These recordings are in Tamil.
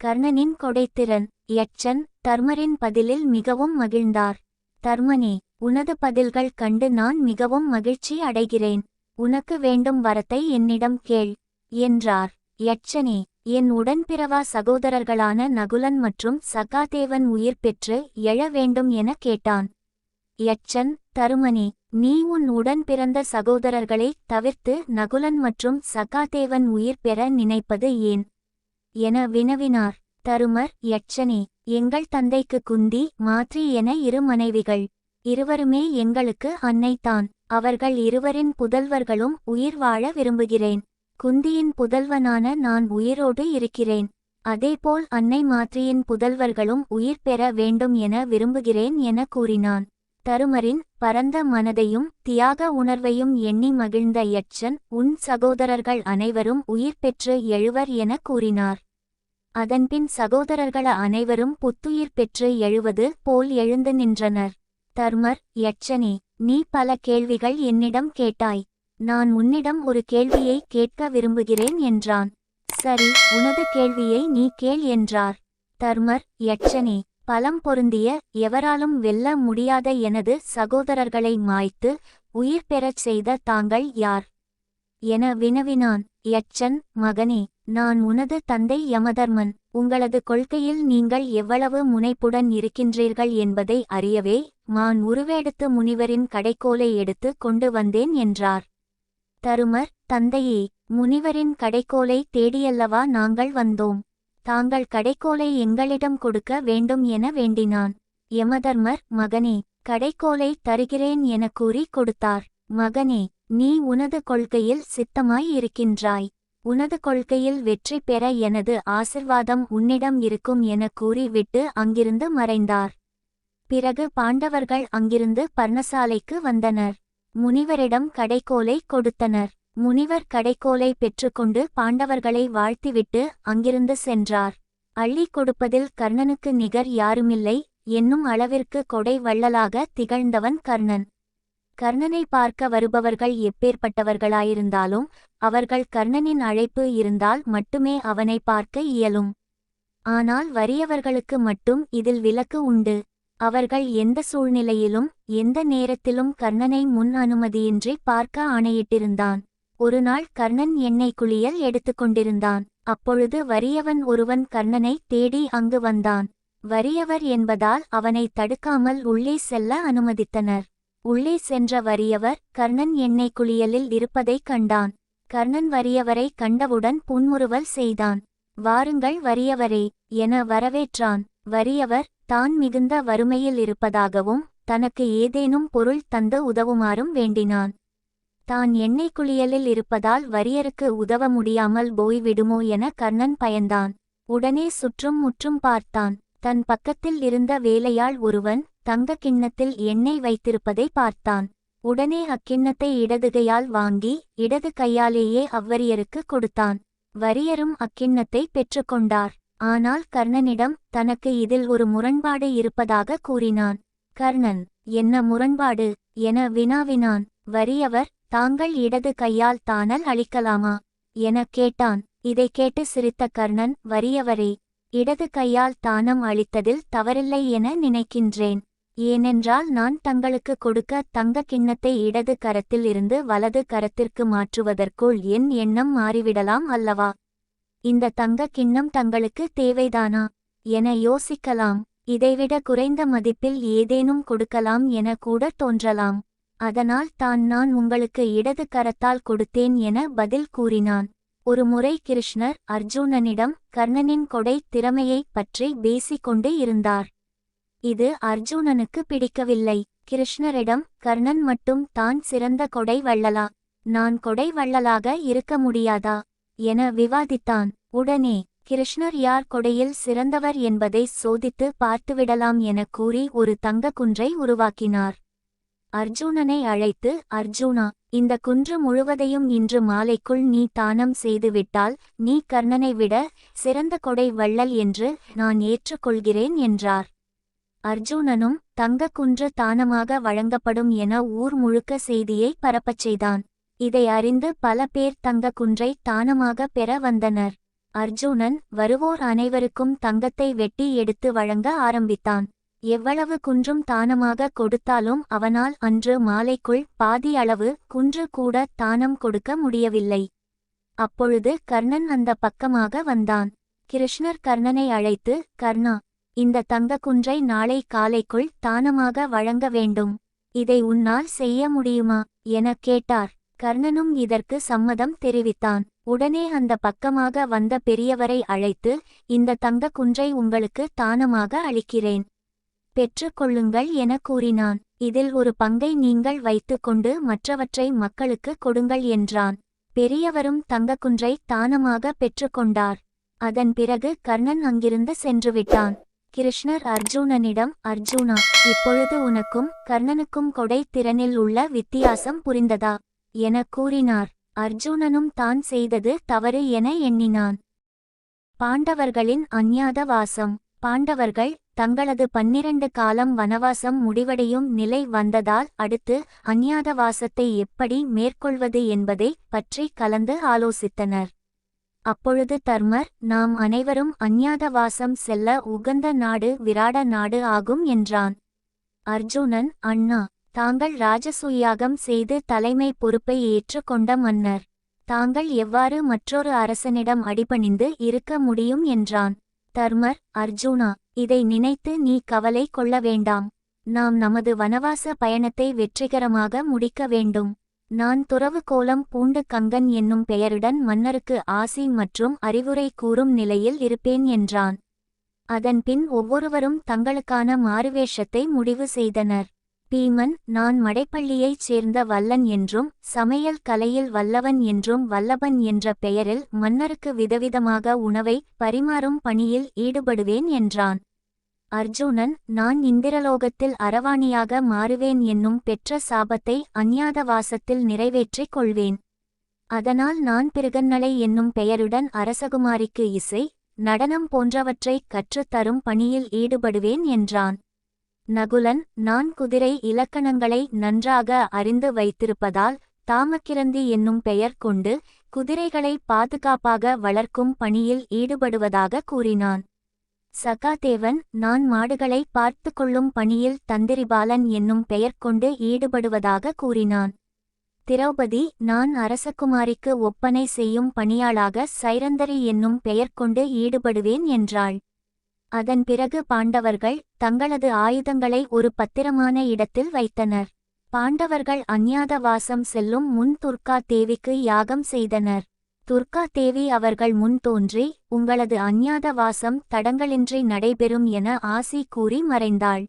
கர்ணனின் கொடைத்திறன் யட்சன் தர்மரின் பதிலில் மிகவும் மகிழ்ந்தார். தர்மனே உனது பதில்கள் கண்டு நான் மிகவும் மகிழ்ச்சி அடைகிறேன். உனக்கு வேண்டும் வரத்தை என்னிடம் கேள் என்றார். யட்சனே என் உடன்பிறவா சகோதரர்களான நகுலன் மற்றும் சகாதேவன் உயிர் பெற்று எழ வேண்டும் என கேட்டான். யட்சன் தருமனே நீ உன் உடன் பிறந்த சகோதரர்களை தவிர்த்து நகுலன் மற்றும் சகாதேவன் உயிர் பெற நினைப்பது ஏன்? என வினவினார். தருமர் யட்சனே எங்கள் தந்தைக்கு குந்தி மாத்ரி என இரு மனைவிகள். இருவருமே எங்களுக்கு அன்னைத்தான் அவர்கள் இருவரின் புதல்வர்களும் உயிர் வாழ விரும்புகிறேன். குந்தியின் புதல்வனான நான் உயிரோடு இருக்கிறேன். அதேபோல் அன்னை மாத்ரியின் புதல்வர்களும் உயிர் பெற வேண்டும் என விரும்புகிறேன் என கூறினான். தருமரின் பரந்த மனதையும் தியாக உணர்வையும் எண்ணி மகிழ்ந்த யட்சன் உன் சகோதரர்கள் அனைவரும் உயிர் பெற்று எழுவர் என கூறினார். அதன்பின் சகோதரர்கள அனைவரும் புத்துயிர் பெற்று எழுவது போல் எழுந்து நின்றனர். தர்மர் யட்சனே நீ பல கேள்விகள் என்னிடம் கேட்டாய். நான் உன்னிடம் ஒரு கேள்வியை கேட்க விரும்புகிறேன் என்றான். சரி உனது கேள்வியை நீ கேள் என்றார். தர்மர் யட்சனே பலம் பொருந்திய எவராலும் வெல்ல முடியாத எனது சகோதரர்களை மாய்த்து உயிர் பெறச் செய்த தாங்கள் யார்? என வினவினான். யட்சன் மகனே நான் உனது தந்தை யமதர்மன். உங்களது கொள்கையில் நீங்கள் எவ்வளவு முனைப்புடன் இருக்கின்றீர்கள் என்பதை அறியவே மான் உருவெடுத்து முனிவரின் கடைக்கோலை எடுத்து கொண்டு வந்தேன் என்றார். தருமர் தந்தையே முனிவரின் கடைக்கோலை தேடியல்லவா நாங்கள் வந்தோம். தாங்கள் கடைக்கோலை எங்களிடம் கொடுக்க வேண்டும் என வேண்டினான். யமதர்மர் மகனே கடைக்கோலை தருகிறேன் என கூறி கொடுத்தார். மகனே நீ உனது கொள்கையில் சித்தமாய் இருக்கின்றாய். உனது கொள்கையில் வெற்றி பெற எனது ஆசிர்வாதம் உன்னிடம் இருக்கும் என கூறிவிட்டு அங்கிருந்து மறைந்தார். பிறகு பாண்டவர்கள் அங்கிருந்து பர்ணசாலைக்கு வந்தனர். முனிவரிடம் கடைக்கோலை கொடுத்தனர். முனிவர் கடைக்கோலை பெற்றுக்கொண்டு பாண்டவர்களை வாழ்த்திவிட்டு அங்கிருந்து சென்றார். அள்ளி கொடுப்பதில் கர்ணனுக்கு நிகர் யாருமில்லை. என்னும் அளவிற்கு கொடை வள்ளலாக திகழ்ந்தவன் கர்ணன். கர்ணனை பார்க்க வருபவர்கள் எப்பேற்பட்டவர்களாயிருந்தாலும் அவர்கள் கர்ணனின் அழைப்பு இருந்தால் மட்டுமே அவனை பார்க்க இயலும். ஆனால் வறியவர்களுக்கு மட்டும் இதில் விலக்கு உண்டு. அவர்கள் எந்த சூழ்நிலையிலும் எந்த நேரத்திலும் கர்ணனை முன் அனுமதியின்றி பார்க்க ஆணையிட்டிருந்தான். ஒருநாள் கர்ணன் எண்ணெய் குளியல் எடுத்துக்கொண்டிருந்தான் அப்பொழுது வறியவன் ஒருவன் கர்ணனை தேடி அங்கு வந்தான். வறியவர் என்பதால் அவனை தடுக்காமல் உள்ளே செல்ல அனுமதித்தனர். உள்ளே சென்ற வறியவர் கர்ணன் எண்ணெய் குளியலில் இருப்பதைக் கண்டான். கர்ணன் வறியவரை கண்டவுடன் புன்முறுவல் செய்தான். வாருங்கள் வறியவரே என வரவேற்றான். வறியவர் தான் மிகுந்த வறுமையில் இருப்பதாகவும் தனக்கு ஏதேனும் பொருள் தந்து உதவுமாறும் வேண்டினான். தான் எண்ணெய் குளியலில் இருப்பதால் வறியருக்கு உதவ முடியாமல் போய்விடுமோ என கர்ணன் பயந்தான். உடனே சுற்றும் முற்றும் பார்த்தான். தன் பக்கத்தில் இருந்த வேலையாள் ஒருவன் தங்க கிண்ணத்தில் எண்ணெய் வைத்திருப்பதை பார்த்தான். உடனே அக்கிண்ணத்தை இடதுகையால் வாங்கி இடது கையாலேயே அவ்வரியருக்கு கொடுத்தான். வரியரும் அக்கிண்ணத்தை பெற்றுக்கொண்டார் ஆனால் கர்ணனிடம் தனக்கு இதில் ஒரு முரண்பாடு இருப்பதாக கூறினான். கர்ணன் என்ன முரண்பாடு? என வினாவினான். வறியவர் தாங்கள் இடது கையால் தானல் அளிக்கலாமா? என கேட்டான். இதை கேட்டு சிரித்த கர்ணன் வறியவரே இடது கையால் தானம் அளித்ததில் தவறில்லை என நினைக்கின்றேன். ஏனென்றால் நான் தங்களுக்கு கொடுக்க தங்க கிண்ணத்தை இடது கரத்தில் இருந்து வலது கரத்திற்கு மாற்றுவதற்குள் என் எண்ணம் மாறிவிடலாம் அல்லவா? இந்த தங்க கிண்ணம் தங்களுக்கு தேவைதானா? என யோசிக்கலாம். இதைவிட குறைந்த மதிப்பில் ஏதேனும் கொடுக்கலாம் என கூட தோன்றலாம். அதனால் தான் நான் உங்களுக்கு இடது கரத்தால் கொடுத்தேன் என பதில் கூறினான். ஒரு முறை கிருஷ்ணர் அர்ஜுனனிடம் கர்ணனின் கொடை திறமையைப் பற்றி பேசிக்கொண்டு இருந்தார். இது அர்ஜுனனுக்கு பிடிக்கவில்லை. கிருஷ்ணரிடம் கர்ணன் மட்டும் தான் சிறந்த கொடை வள்ளலா? நான் கொடை வள்ளலாக இருக்க முடியாதா? என விவாதித்தான். உடனே கிருஷ்ணர் யார் கொடையில் சிறந்தவர் என்பதை சோதித்து பார்த்துவிடலாம் என கூறி ஒரு தங்க குன்றை உருவாக்கினார். அர்ஜுனனை அழைத்து அர்ஜுனா இந்த குன்று முழுவதையும் இன்று மாலைக்குள் நீ தானம் செய்துவிட்டால் நீ கர்ணனை விட சிறந்த கொடை வள்ளல் என்று நான் ஏற்றுக்கொள்கிறேன் என்றார். அர்ஜுனனும் தங்கக்குன்று தானமாக வழங்கப்படும் என ஊர் முழுக்க செய்தியை பரப்பச் செய்தான். இதை அறிந்து பல பேர் தங்கக்குன்றை தானமாக பெற வந்தனர். அர்ஜுனன் வருவோர் அனைவருக்கும் தங்கத்தை வெட்டி எடுத்து வழங்க ஆரம்பித்தான். எவ்வளவு குன்றும் தானமாக கொடுத்தாலும் அவனால் அன்று மாலைக்குள் பாதி அளவு குன்று கூட தானம் கொடுக்க முடியவில்லை. அப்பொழுது கர்ணன் அந்த பக்கமாக வந்தான். கிருஷ்ணர் கர்ணனை அழைத்து கர்ணா இந்த தங்க குன்றை நாளை காலைக்குள் தானமாக வழங்க வேண்டும். இதை உன்னால் செய்ய முடியுமா? எனக் கேட்டார். கர்ணனும் இதற்கு சம்மதம் தெரிவித்தான். உடனே அந்த பக்கமாக வந்த பெரியவரை அழைத்து இந்த தங்க குன்றை உங்களுக்கு தானமாக அளிக்கிறேன். பெற்றுக்கொள்ளுங்கள் என கூறினான். இதில் ஒரு பங்கை நீங்கள் வைத்துக்கொண்டு மற்றவற்றை மக்களுக்கு கொடுங்கள் என்றான். பெரியவரும் தங்கக்குன்றை தானமாக பெற்றுக்கொண்டார் அதன் பிறகு கர்ணன் அங்கிருந்து சென்றுவிட்டான் கிருஷ்ணர் அர்ஜுனனிடம் அர்ஜுனா இப்பொழுது உனக்கும் கர்ணனுக்கும் கொடை திறனில் உள்ள வித்தியாசம் புரிந்ததா? என கூறினார். அர்ஜுனனும் தான் செய்தது தவறு என எண்ணினான். பாண்டவர்களின் அஞ்ஞாத வாசம் பாண்டவர்கள் தங்களது பன்னிரண்டு காலம் வனவாசம் முடிவடையும் நிலை வந்ததால் அடுத்து அஞ்ஞாத வாசத்தை எப்படி மேற்கொள்வது என்பதை பற்றி கலந்து ஆலோசித்தனர். அப்பொழுது தர்மர் நாம் அனைவரும் அஞ்ஞாத வாசம் செல்ல உகந்த நாடு விராட நாடு ஆகும் என்றான். அர்ஜுனன் அண்ணா தாங்கள் ராஜசூயாகம் செய்து தலைமை பொறுப்பை ஏற்றுக்கொண்ட மன்னர். தாங்கள் எவ்வாறு மற்றொரு அரசனிடம் அடிபணிந்து இருக்க முடியும்? என்றான். தர்மர் அர்ஜுனா இதை நினைத்து நீ கவலை கொள்ள வேண்டாம். நாம் நமது வனவாச பயணத்தை வெற்றிகரமாக முடிக்க வேண்டும். நான் துறவு கோலம் பூண்டு கங்கன் என்னும் பெயருடன் மன்னருக்கு ஆசி மற்றும் அறிவுரை கூறும் நிலையில் இருப்பேன் என்றான். அதன்பின் ஒவ்வொருவரும் தங்களுக்கான மாறுவேஷத்தை முடிவு செய்தனர். பீமன் நான் மடைப்பள்ளியைச் சேர்ந்த வல்லன் என்றும் சமையல் கலையில் வல்லவன் என்றும் வல்லபன் என்ற பெயரில் மன்னருக்கு விதவிதமாக உணவை பரிமாறும் பணியில் ஈடுபடுவேன் என்றான். அர்ஜுனன் நான் இந்திரலோகத்தில் அரவாணியாக மாறுவேன் என்னும் பெற்ற சாபத்தை அஞ்ஞாத வாசத்தில் நிறைவேற்றிக் கொள்வேன். அதனால் நான் பிருகன்னலை என்னும் பெயருடன் அரசகுமாரிக்கு இசை நடனம் போன்றவற்றைக் கற்றுத்தரும் பணியில் ஈடுபடுவேன் என்றான். நகுலன் நான் குதிரை இலக்கணங்களை நன்றாக அறிந்து வைத்திருப்பதால் தாமக்கிரந்தி என்னும் பெயர் கொண்டு குதிரைகளை பாதுகாப்பாக வளர்க்கும் பணியில் ஈடுபடுவதாக கூறினான். சகாதேவன் நான் மாடுகளை பார்த்து கொள்ளும் பணியில் தந்திரிபாலன் என்னும் பெயர் கொண்டு ஈடுபடுவதாக கூறினான். திரௌபதி நான் அரசகுமாரிக்கு ஒப்பனை செய்யும் பணியாளாக சைரந்தரி என்னும் பெயர் கொண்டு ஈடுபடுவேன் என்றாள். அதன் பிறகு பாண்டவர்கள் தங்களது ஆயுதங்களை ஒரு பத்திரமான இடத்தில் வைத்தனர். பாண்டவர்கள் அஞ்ஞாத வாசம் செல்லும் முன் துர்கா தேவிக்கு யாகம் செய்தனர். துர்கா தேவி அவர்கள் முன் தோன்றி உங்களது அஞ்ஞாத வாசம் தடங்களின்றி நடைபெறும் என ஆசி கூறி மறைந்தாள்.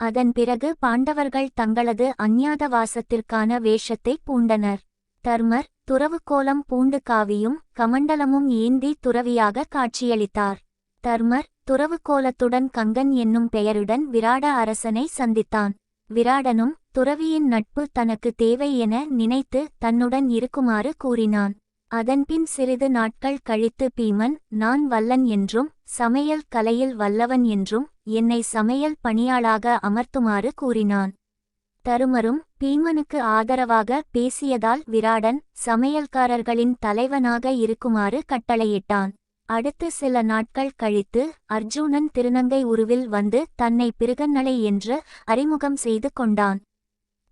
அதன் பிறகு பாண்டவர்கள் தங்களது அஞ்ஞாத வாசத்திற்கான வேஷத்தை பூண்டனர். தர்மர் துறவுக்கோலம் பூண்டு காவியும் கமண்டலமும் ஏந்தி துறவியாக காட்சியளித்தார். தர்மர் துறவுக்கோலத்துடன் கங்கன் என்னும் பெயருடன் விராட அரசனை சந்தித்தான். விராடனும் துறவியின் நட்பு தனக்கு தேவை என நினைத்து தன்னுடன் இருக்குமாறு கூறினான். அதன்பின் சிறிது நாட்கள் கழித்து பீமன் நான் வல்லன் என்றும் சமையல் கலையில் வல்லவன் என்றும் என்னை சமையல் பணியாளாக அமர்த்துமாறு கூறினான். தருமரும் பீமனுக்கு ஆதரவாக பேசியதால் விராடன் சமையல்காரர்களின் தலைவனாக இருக்குமாறு கட்டளையிட்டான். அடுத்து சில நாட்கள் கழித்து அர்ஜுனன் திருநங்கை உருவில் வந்து தன்னை பிருகன்னலை என்று அறிமுகம் செய்து கொண்டான்.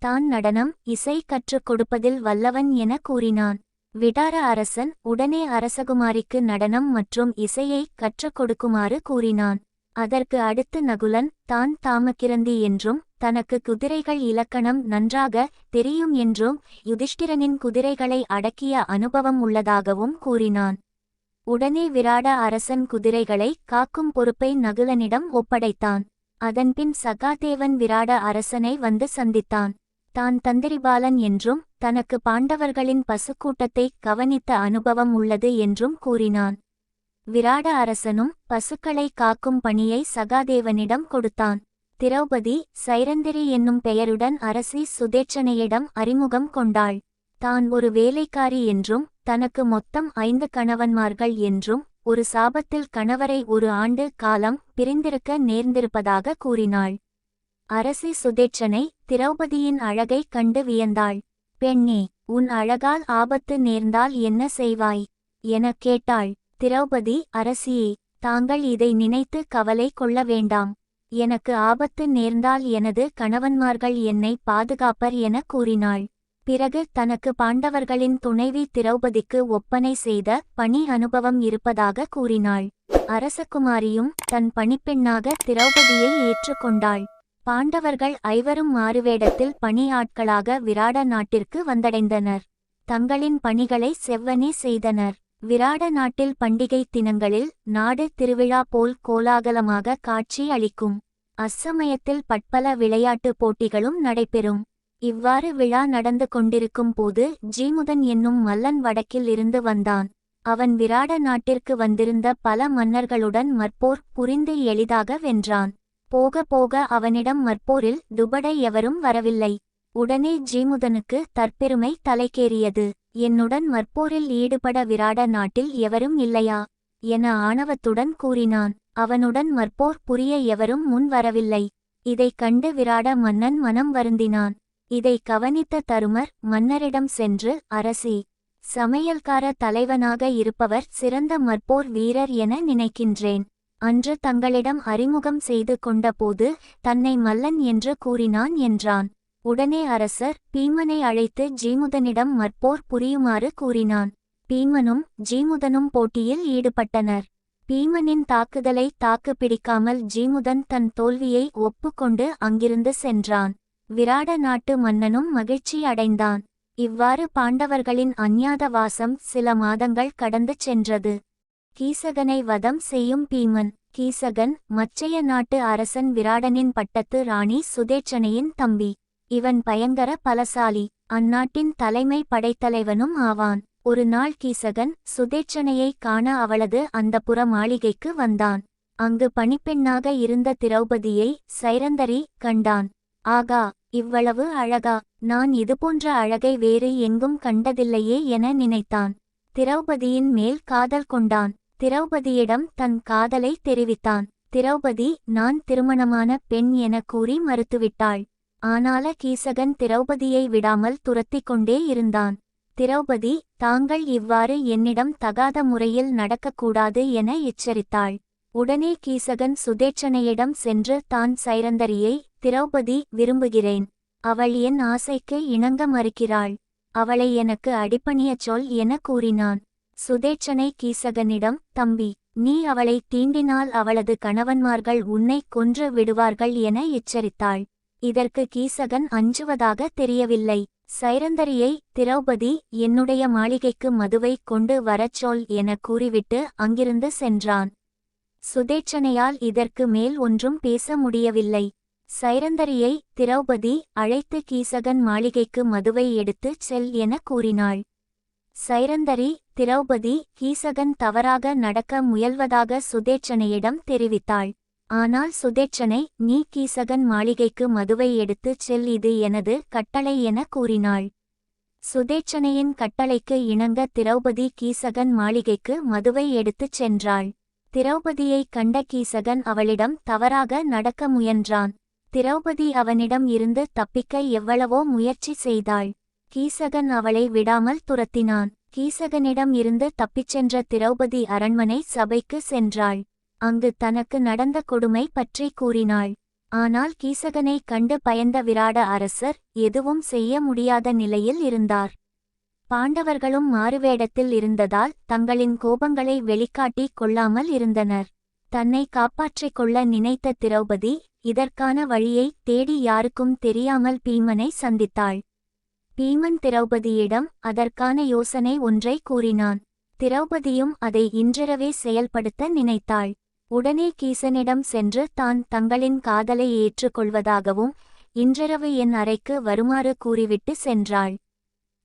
தான் நடனம் இசை கற்றுக் கொடுப்பதில் வல்லவன் என கூறினான். விடார அரசன் உடனே அரசகுமாரிக்கு நடனம் மற்றும் இசையை கற்றுக் கொடுக்குமாறு கூறினான். அதற்கு அடுத்து நகுலன் தான் தாமக்கிரந்தி என்றும் தனக்கு குதிரைகள் இலக்கணம் நன்றாக தெரியும் என்றும் யுதிஷ்டிரனின் குதிரைகளை அடக்கிய அனுபவம் உள்ளதாகவும் கூறினான். உடனே விராட அரசன் குதிரைகளை காக்கும் பொறுப்பை நகுலனிடம் ஒப்படைத்தான். அதன்பின் சகாதேவன் விராட அரசனை வந்து சந்தித்தான். தான் தந்திரிபாலன் என்றும் தனக்கு பாண்டவர்களின் பசுக்கூட்டத்தை கவனித்த அனுபவம் உள்ளது என்றும் கூறினான். விராட அரசனும் பசுக்களை காக்கும் பணியை சகாதேவனிடம் கொடுத்தான். திரௌபதி சைரந்திரி என்னும் பெயருடன் அரசி சுதேட்சணையிடம் அறிமுகம் கொண்டாள். தான் ஒரு வேலைக்காரி என்றும் தனக்கு மொத்தம் ஐந்து கணவன்மார்கள் என்றும் ஒரு சாபத்தில் கணவரை ஒரு ஆண்டு காலம் பிரிந்திருக்க நேர்ந்திருப்பதாக கூறினாள். அரசி சுதேட்சனை திரௌபதியின் அழகை கண்டு வியந்தாள். பெண்ணே உன் அழகால் ஆபத்து நேர்ந்தால் என்ன செய்வாய் எனக் கேட்டாள். திரௌபதி அரசியே தாங்கள் இதை நினைத்து கவலை கொள்ள வேண்டாம். எனக்கு ஆபத்து நேர்ந்தால் எனது கணவன்மார்கள் என்னை பாதுகாப்பர் என கூறினாள். பிறகு தனக்கு பாண்டவர்களின் துணைவி திரௌபதிக்கு ஒப்பனை செய்த பணி அனுபவம் இருப்பதாக கூறினாள். அரசகுமாரியும் தன் பணிப்பெண்ணாக திரௌபதியை ஏற்றுக்கொண்டாள். பாண்டவர்கள் ஐவரும் மாறுவேடத்தில் பணியாட்களாக விராட நாட்டிற்கு வந்தடைந்தனர். தங்களின் பணிகளை செவ்வனே செய்தனர். விராட நாட்டில் பண்டிகை தினங்களில் நாடு திருவிழா போல் கோலாகலமாக காட்சி அளிக்கும். அச்சமயத்தில் பட்பல விளையாட்டுப் போட்டிகளும் நடைபெறும். இவ்வாறு விழா நடந்து கொண்டிருக்கும் போது ஜீமுதன் என்னும் மல்லன் வடக்கில் இருந்து வந்தான். அவன் விராட நாட்டிற்கு வந்திருந்த பல மன்னர்களுடன் மற்போர் புரிந்து எளிதாக வென்றான். போக போக அவனிடம் மற்போரில் துபடை எவரும் வரவில்லை. உடனே ஜீமுதனுக்கு தற்பெருமை தலைக்கேறியது. என்னுடன் மற்போரில் ஈடுபட விராட நாட்டில் எவரும் இல்லையா? என ஆணவத்துடன் கூறினான். அவனுடன் மற்போர் புரிய எவரும் முன் வரவில்லை. இதைக் கண்டு விராட மன்னன் மனம் வருந்தினான். இதை கவனித்த தருமர் மன்னரிடம் சென்று அரசி சமையல்கார தலைவனாக இருப்பவர் சிறந்த மற்போர் வீரர் என நினைக்கின்றேன். அன்று தங்களிடம் அறிமுகம் செய்து கொண்டபோது தன்னை மல்லன் என்று கூறினான் என்றான். உடனே அரசர் பீமனை அழைத்து ஜீமுதனிடம் மற்போர் புரியுமாறு கூறினான். பீமனும் ஜீமுதனும் போட்டியில் ஈடுபட்டனர். பீமனின் தாக்குதலை தாக்கு பிடிக்காமல் ஜீமுதன் தன் தோல்வியை ஒப்புக்கொண்டு அங்கிருந்து சென்றான். விராட நாட்டு மன்னனும் மகிழ்ச்சி அடைந்தான். இவ்வாறு பாண்டவர்களின் அஞ்ஞாத வாசம் சில மாதங்கள் கடந்து சென்றது. கீசகனை வதம் செய்யும் பீமன் கீசகன் மச்சைய நாட்டு அரசன் விராடனின் பட்டத்து ராணி சுதேச்சனையின் தம்பி. இவன் பயங்கர பலசாலி அந்நாட்டின் தலைமை படைத்தலைவனும் ஆவான். ஒரு நாள் கீசகன் சுதேச்சனையை காண அவளது அந்தப்புற மாளிகைக்கு வந்தான். அங்கு பணிப்பெண்ணாக இருந்த திரௌபதியை சைரந்தரி கண்டான். ஆகா இவ்வளவு அழகா நான் இதுபோன்ற அழகை வேறு எங்கும் கண்டதில்லையே என நினைத்தான். திரௌபதியின் மேல் காதல் கொண்டான். திரௌபதியிடம் தன் காதலை தெரிவித்தான். திரௌபதி நான் திருமணமான பெண் என கூறி மறுத்துவிட்டாள். ஆனால கீசகன் திரௌபதியை விடாமல் துரத்திக் கொண்டே இருந்தான். திரௌபதி தாங்கள் இவ்வாறு என்னிடம் தகாத முறையில் நடக்கக்கூடாது என எச்சரித்தாள். உடனே கீசகன் சுதேட்சணையிடம் சென்று தான் சைரந்தரியை திரௌபதி விரும்புகிறேன். அவள் என் ஆசைக்கு இணங்க மறுக்கிறாள். அவளை எனக்கு அடிப்பணியச் சொல் என கூறினான். சுதேச்சனை கீசகனிடம் தம்பி நீ அவளை தீண்டினால் அவளது கணவன்மார்கள் உன்னை கொன்று விடுவார்கள் என எச்சரித்தாள். இதற்கு கீசகன் அஞ்சுவதாக தெரியவில்லை. சைரந்தரியை திரௌபதி என்னுடைய மாளிகைக்கு மதுவை கொண்டு வரச் சொல் என கூறிவிட்டு அங்கிருந்து சென்றான். சுதேச்சனையால் இதற்கு மேல் ஒன்றும் பேச முடியவில்லை. சைரந்தரியை திரௌபதி அழைத்து கீசகன் மாளிகைக்கு மதுவை எடுத்துச் செல் என கூறினாள். சைரந்தரி திரௌபதி கீசகன் தவறாக நடக்க முயல்வதாக சுதேட்சனையிடம் தெரிவித்தாள். ஆனால் சுதேட்சனை நீ கீசகன் மாளிகைக்கு மதுவை எடுத்துச் செல் இது எனது கட்டளை என கூறினாள். சுதேட்சனையின் கட்டளைக்கு இணங்க திரௌபதி கீசகன் மாளிகைக்கு மதுவை எடுத்துச் சென்றாள். திரௌபதியைக் கண்ட கீசகன் அவளிடம் தவறாக நடக்க முயன்றான். திரௌபதி அவனிடம் இருந்து தப்பிக்க எவ்வளவோ முயற்சி செய்தாள். கீசகன் அவளை விடாமல் துரத்தினான். கீசகனிடம் இருந்து தப்பிச் சென்ற திரௌபதி அரண்மனை சபைக்கு சென்றாள். அங்கு தனக்கு நடந்த கொடுமை பற்றி கூறினாள். ஆனால் கீசகனை கண்டு பயந்த விராட அரசர் எதுவும் செய்ய முடியாத நிலையில் இருந்தார். பாண்டவர்களும் மாறுவேடத்தில் இருந்ததால் தங்களின் கோபங்களை வெளிக்காட்டிக் கொள்ளாமல் இருந்தனர். தன்னை காப்பாற்றிக் கொள்ள நினைத்த திரௌபதி இதற்கான வழியை தேடி யாருக்கும் தெரியாமல் பீமனை சந்தித்தாள். பீமன் திரௌபதியிடம் அதற்கான யோசனை ஒன்றை கூறினான். திரௌபதியும் அதை இன்றிரவே செயல்படுத்த நினைத்தாள். உடனே கீசனிடம் சென்று தான் தங்களின் காதலை ஏற்றுக்கொள்வதாகவும் இன்றிரவு என் அறைக்கு வருமாறு கூறிவிட்டு சென்றாள்.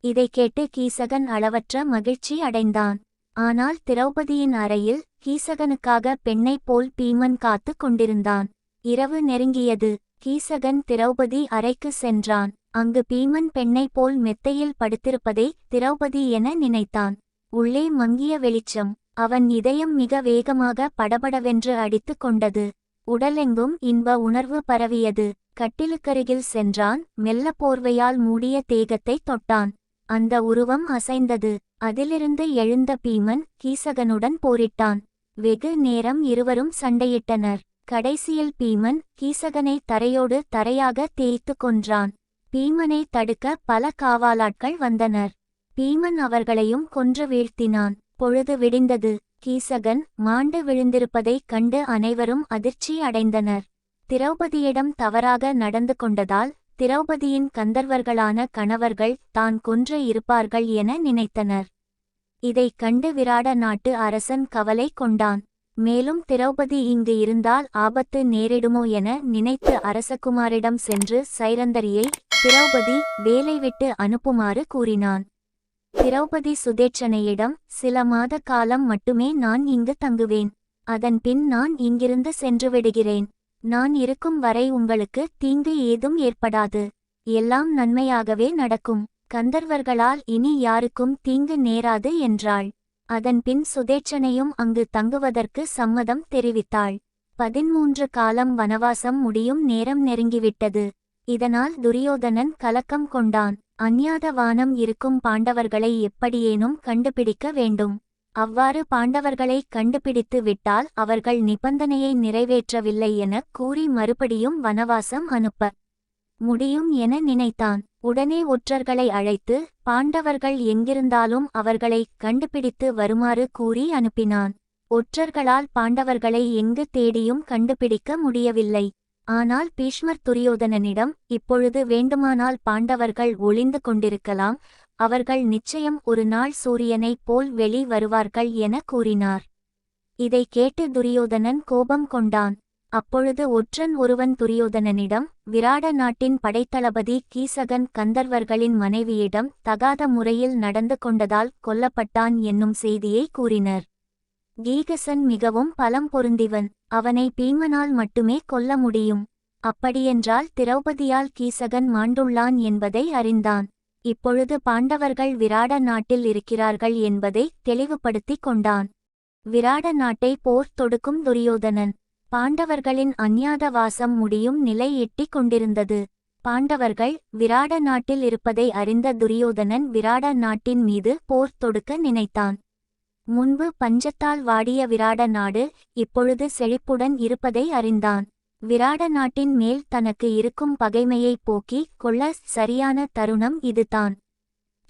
இதை கேட்டு கீசகன் அளவற்ற மகிழ்ச்சி அடைந்தான். ஆனால் திரௌபதியின் அறையில் கீசகனுக்காக பெண்ணைப் போல் பீமன் காத்து கொண்டிருந்தான். இரவு நெருங்கியது. கீசகன் திரௌபதி அறைக்கு சென்றான். அங்கு பீமன் பெண்ணைப் போல் மெத்தையில் படுத்திருப்பதை திரௌபதி என நினைத்தான். உள்ளே மங்கிய வெளிச்சம். அவன் இதயம் மிக வேகமாக படபடவென்று அடித்துக் கொண்டது. உடலெங்கும் இன்ப உணர்வு பரவியது. கட்டிலுக்கருகில் சென்றான். மெல்ல போர்வையால் மூடிய தேகத்தை தொட்டான். அந்த உருவம் அசைந்தது. அதிலிருந்து எழுந்த பீமன் கீசகனுடன் போரிட்டான். வெகு நேரம் இருவரும் சண்டையிட்டனர். கடைசியில் பீமன் கீசகனை தரையோடு தரையாக தேய்த்து கொன்றான். பீமனை தடுக்க பல காவாலாட்கள் வந்தனர். பீமன் அவர்களையும் கொன்று வீழ்த்தினான். பொழுது விடிந்தது. கீசகன் மாண்டு விழுந்திருப்பதைக் கண்டு அனைவரும் அதிர்ச்சி அடைந்தனர். திரௌபதியிடம் தவறாக நடந்து கொண்டதால் திரௌபதியின் கந்தர்வர்களான கணவர்கள் தான் கொன்று இருப்பார்கள் என நினைத்தனர். இதைக் கண்டு விராட நாட்டு அரசன் கவலை கொண்டான். மேலும் திரௌபதி இங்கு இருந்தால் ஆபத்து நேரிடுமோ என நினைத்து அரசகுமாரிடம் சென்று சைரந்தரியை திரௌபதி வேலை விட்டு அனுப்புமாறு கூறினான். திரௌபதி சுதேட்சனையிடம் சில மாத காலம் மட்டுமே நான் இங்கு தங்குவேன். அதன் பின் நான் இங்கிருந்து சென்று விடுகிறேன். நான் இருக்கும் வரை உங்களுக்கு தீங்கு ஏதும் ஏற்படாது. எல்லாம் நன்மையாகவே நடக்கும். கந்தர்வர்களால் இனி யாருக்கும் தீங்கு நேராது என்றாள். அதன்பின் சுதேட்சனையும் அங்கு தங்குவதற்கு சம்மதம் தெரிவித்தாள். பதிமூன்று காலம் வனவாசம் முடியும் நேரம் நெருங்கிவிட்டது. இதனால் துரியோதனன் கலக்கம் கொண்டான். அந்நியாத வானம் இருக்கும் பாண்டவர்களை எப்படியேனும் கண்டுபிடிக்க வேண்டும். அவ்வாறு பாண்டவர்களை கண்டுபிடித்து விட்டால் அவர்கள் நிபந்தனையை நிறைவேற்றவில்லை என கூறி மறுபடியும் வனவாசம் அனுப்ப முடியும் என நினைத்தான். உடனே ஒற்றர்களை அழைத்து பாண்டவர்கள் எங்கிருந்தாலும் அவர்களை கண்டுபிடித்து வருமாறு கூறி அனுப்பினான். ஒற்றர்களால் பாண்டவர்களை எங்கு தேடியும் கண்டுபிடிக்க முடியவில்லை. ஆனால் பீஷ்மர் துரியோதனனிடம் இப்பொழுது வேண்டுமானால் பாண்டவர்கள் ஒளிந்து கொண்டிருக்கலாம் அவர்கள் நிச்சயம் ஒரு நாள் சூரியனைப் போல் வெளி வருவார்கள் என கூறினார். இதை கேட்டு துரியோதனன் கோபம் கொண்டான். அப்பொழுது ஒற்றன் ஒருவன் துரியோதனனிடம் விராட நாட்டின் படைத்தளபதி கீசகன் கந்தர்வர்களின் மனைவியிடம் தகாத முறையில் நடந்து கொண்டதால் கொல்லப்பட்டான் என்னும் செய்தியை கூறினர். கீகசன் மிகவும் பலம் பொருந்திவன். அவனை பீமனால் மட்டுமே கொல்ல முடியும். அப்படியென்றால் திரௌபதியால் கீசகன் மாண்டுள்ளான் என்பதை அறிந்தான். இப்பொழுது பாண்டவர்கள் விராட நாட்டில் இருக்கிறார்கள் என்பதை தெளிவுபடுத்திக் கொண்டான். விராட நாட்டை போர் தொடுக்கும் துரியோதனன். பாண்டவர்களின் அந்நியாத வாசம் முடியும் நிலை எட்டிக் கொண்டிருந்தது. பாண்டவர்கள் விராட நாட்டில் இருப்பதை அறிந்த துரியோதனன் விராட நாட்டின் மீது போர் தொடுக்க நினைத்தான். முன்பு பஞ்சத்தால் வாடிய விராட நாடு இப்பொழுது செழிப்புடன் இருப்பதை அறிந்தான். விராட நாட்டின் மேல் தனக்கு இருக்கும் பகைமையைப் போக்கிக் கொள்ள சரியான தருணம் இதுதான்.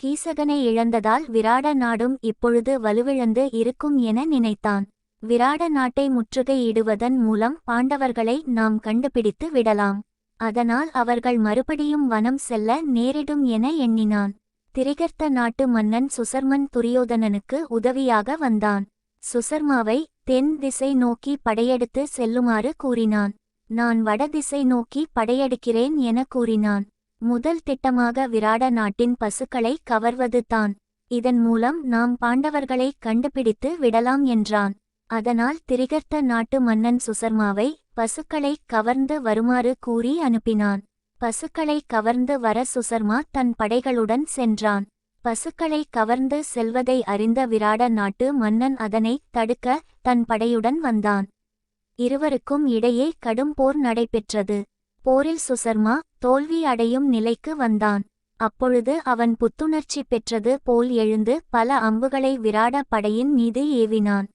கீசகனை இழந்ததால் விராட நாடும் இப்பொழுது வலுவிழந்து இருக்கும் என நினைத்தான். விராட நாட்டை முற்றுகையிடுவதன் மூலம் பாண்டவர்களை நாம் கண்டுபிடித்து விடலாம். அதனால் அவர்கள் மறுபடியும் வனம் செல்ல நேரிடும் என எண்ணினான். திரிகர்த்த நாட்டு மன்னன் சுசர்மன் துரியோதனனுக்கு உதவியாக வந்தான். சுசர்மாவை தென் திசை நோக்கி படையெடுத்து செல்லுமாறு கூறினான். நான் வடதிசை நோக்கி படையெடுக்கிறேன் என கூறினான். முதல் திட்டமாக விராட நாட்டின் பசுக்களை கவர்வது தான். இதன் மூலம் நாம் பாண்டவர்களை கண்டுபிடித்து விடலாம் என்றான். அதனால் திரிகர்த்த நாட்டு மன்னன் சுசர்மாவை பசுக்களை கவர்ந்து வருமாறு கூறி அனுப்பினான். பசுக்களை கவர்ந்து வர சுசர்மா தன் படைகளுடன் சென்றான். பசுக்களை கவர்ந்து செல்வதை அறிந்த விராட நாட்டு மன்னன் அதனை தடுக்க தன் படையுடன் வந்தான். இருவருக்கும் இடையே கடும் போர் நடைபெற்றது. போரில் சுசர்மா தோல்வி அடையும் நிலைக்கு வந்தான். அப்பொழுது அவன் புத்துணர்ச்சி பெற்றது போல் எழுந்து பல அம்புகளை விராட படையின் மீது ஏவினான்.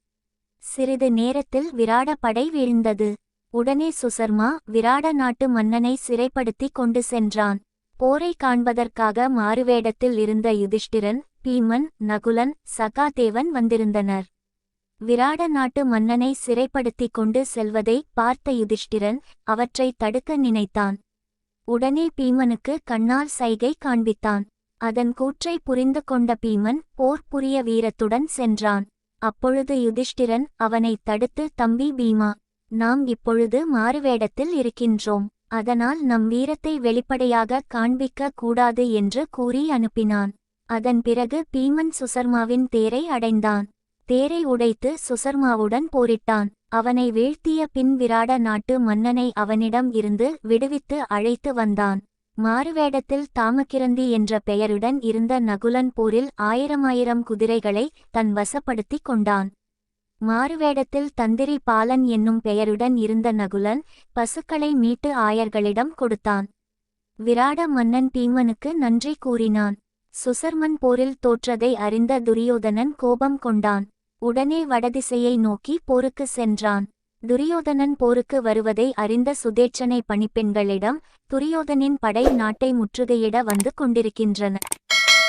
சிறிது நேரத்தில் விராட படை வீழ்ந்தது. உடனே சுசர்மா விராட நாட்டு மன்னனை சிறைப்படுத்தி கொண்டு சென்றான். போரை காண்பதற்காக மாறுவேடத்தில் இருந்த யுதிஷ்டிரன் பீமன் நகுலன் சகாதேவன் வந்திருந்தனர். விராட நாட்டு மன்னனை சிறைப்படுத்திக் கொண்டு செல்வதை பார்த்த யுதிஷ்டிரன் அவற்றை தடுக்க நினைத்தான். உடனே பீமனுக்கு கண்ணால் சைகை காண்பித்தான். அதன் கூற்றை புரிந்து கொண்ட பீமன் போர் புரிய வீரத்துடன் சென்றான். அப்பொழுது யுதிஷ்டிரன் அவனை தடுத்து தம்பி பீமா நாம் இப்பொழுது மாறுவேடத்தில் இருக்கின்றோம். அதனால் நம் வீரத்தை வெளிப்படையாக காண்பிக்க கூடாது என்று கூறி அனுப்பினான். அதன் பிறகு பீமன் சுசர்மாவின் தேரை அடைந்தான். தேரை உடைத்து சுசர்மாவுடன் போரிட்டான். அவனை வீழ்த்திய பின் விராட நாட்டு மன்னனை அவனிடம் இருந்து விடுவித்து அழைத்து வந்தான். மாறுவேடத்தில் தாமக்கிரந்தி என்ற பெயருடன் இருந்த நகுலன் போரில் ஆயிரமாயிரம் குதிரைகளை தன் வசப்படுத்திக் கொண்டான். மாறுவேடத்தில் தந்திரி பாலன் என்னும் பெயருடன் இருந்த நகுலன் பசுக்களை மீட்டு ஆயர்களிடம் கொடுத்தான். விராட மன்னன் பீமனுக்கு நன்றி கூறினான். சுசர்மன் போரில் தோற்றதை அறிந்த துரியோதனன் கோபம் கொண்டான். உடனே வடதிசையை நோக்கி போருக்கு சென்றான். துரியோதனன் போருக்கு வருவதை அறிந்த சுதேட்சனை பணிப்பெண்களிடம் துரியோதனின் படை நாட்டை முற்றுகையிட வந்து கொண்டிருக்கின்றன.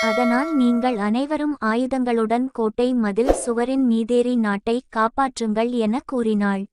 அதனால் நீங்கள் அனைவரும் ஆயுதங்களுடன் கோட்டை மதில் சுவரின் மீதேறி நாட்டை காப்பாற்றுங்கள் என கூறினாள்.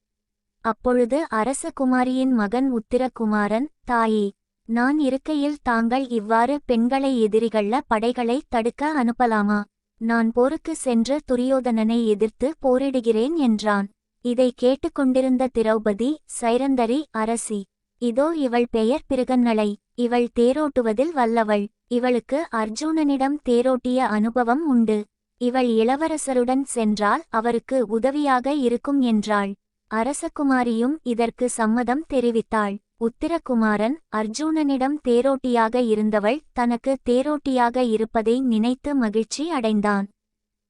அப்பொழுது அரசகுமாரியின் மகன் உத்திரகுமாரன் தாயே நான் இருக்கையில் தாங்கள் இவ்வாறு பெண்களை எதிரிகள்ள படைகளை தடுக்க அனுப்பலாமா? நான் போருக்கு சென்று துரியோதனனை எதிர்த்து போரிடுகிறேன் என்றான். இதை கேட்டுக்கொண்டிருந்த திரௌபதி சைரந்தரி அரசி இதோ இவள் பெயர் பிருகன்னலை இவள் தேரோட்டுவதில் வல்லவள். இவளுக்கு அர்ஜுனனிடம் தேரோட்டிய அனுபவம் உண்டு. இவள் இளவரசருடன் சென்றால் அவருக்கு உதவியாக இருக்கும் என்றாள். அரசகுமாரியும் இதற்கு சம்மதம் தெரிவித்தாள். உத்திரகுமாரன் அர்ஜுனனிடம் தேரோட்டியாக இருந்தவள் தனக்கு தேரோட்டியாக இருப்பதை நினைத்து மகிழ்ச்சி அடைந்தான்.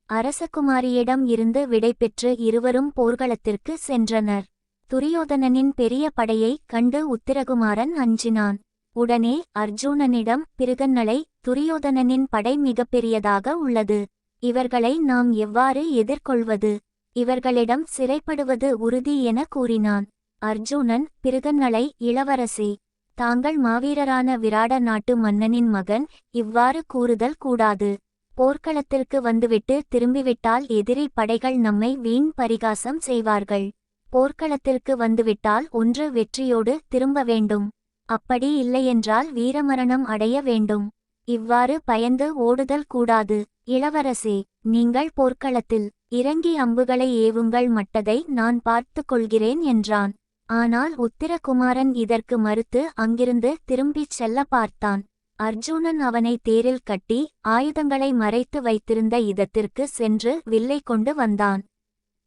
அரசகுமாரியிடம் இருந்து விடைபெற்று இருவரும் போர்க்களத்திற்கு சென்றனர். துரியோதனனின் பெரிய படையைக் கண்டு உத்திரகுமாரன் அஞ்சினான். உடனே அர்ஜுனனிடம் பிருகன்னலை துரியோதனனின் படை மிகப்பெரியதாக உள்ளது. இவர்களை நாம் எவ்வாறு எதிர்கொள்வது? இவர்களிடம் சிறைப்படுவது உறுதி என கூறினான். அர்ஜுனன் பிருகன்னலை இளவரசி தாங்கள் மாவீரரான விராட நாட்டு மன்னனின் மகன் இவ்வாறு கூறுதல் கூடாது. போர்க்களத்திற்கு வந்துவிட்டு திரும்பிவிட்டால் எதிரி படைகள் நம்மை வீண் பரிகாசம் செய்வார்கள். போர்க்களத்திற்கு வந்துவிட்டால் ஒன்று வெற்றியோடு திரும்ப வேண்டும். அப்படி இல்லையென்றால் வீரமரணம் அடைய வேண்டும். இவ்வாறு பயந்து ஓடுதல் கூடாது. இளவரசே நீங்கள் போர்க்களத்தில் இறங்கி அம்புகளை ஏவுங்கள் மட்டதை நான் பார்த்துக் கொள்கிறேன் என்றான். ஆனால் உத்திரகுமாரன் இதற்கு மறுத்து அங்கிருந்து திரும்பிச் செல்ல பார்த்தான். அர்ஜுனன் அவனை தேரில் கட்டி ஆயுதங்களை மறைத்து வைத்திருந்த இதத்திற்கு சென்று வில்லை கொண்டு வந்தான்.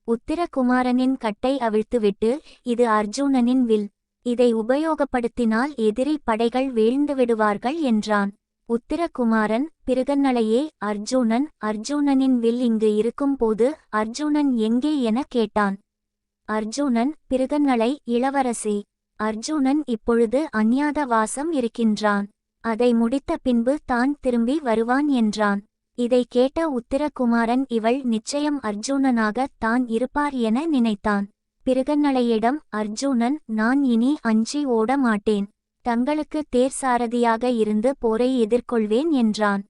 உத்திரகுமாரனின் கட்டை அவிழ்த்துவிட்டு இது அர்ஜுனனின் வில். இதை உபயோகப்படுத்தினால் எதிரி படைகள் வீழ்ந்து விடுவார்கள் என்றான். உத்திரகுமாரன் பிருகன்னலையே அர்ஜுனன் அர்ஜுனனின் வில் இங்கு இருக்கும்போது அர்ஜுனன் எங்கே என கேட்டான். அர்ஜுனன் பிருகன்னலை இளவரசி. அர்ஜுனன் இப்பொழுது அந்நியாத வாசம் இருக்கின்றான். அதை முடித்த பின்பு தான் திரும்பி வருவான் என்றான். இதை கேட்ட உத்திரகுமாரன் இவள் நிச்சயம் அர்ஜுனனாக தான் இருப்பார் என நினைத்தான். பிருகநலையிடம் அர்ஜுனன் நான் இனி அஞ்சி ஓட மாட்டேன் தங்களுக்கு தேர் சாரதியாக இருந்து போரை எதிர்கொள்வேன் என்றான்.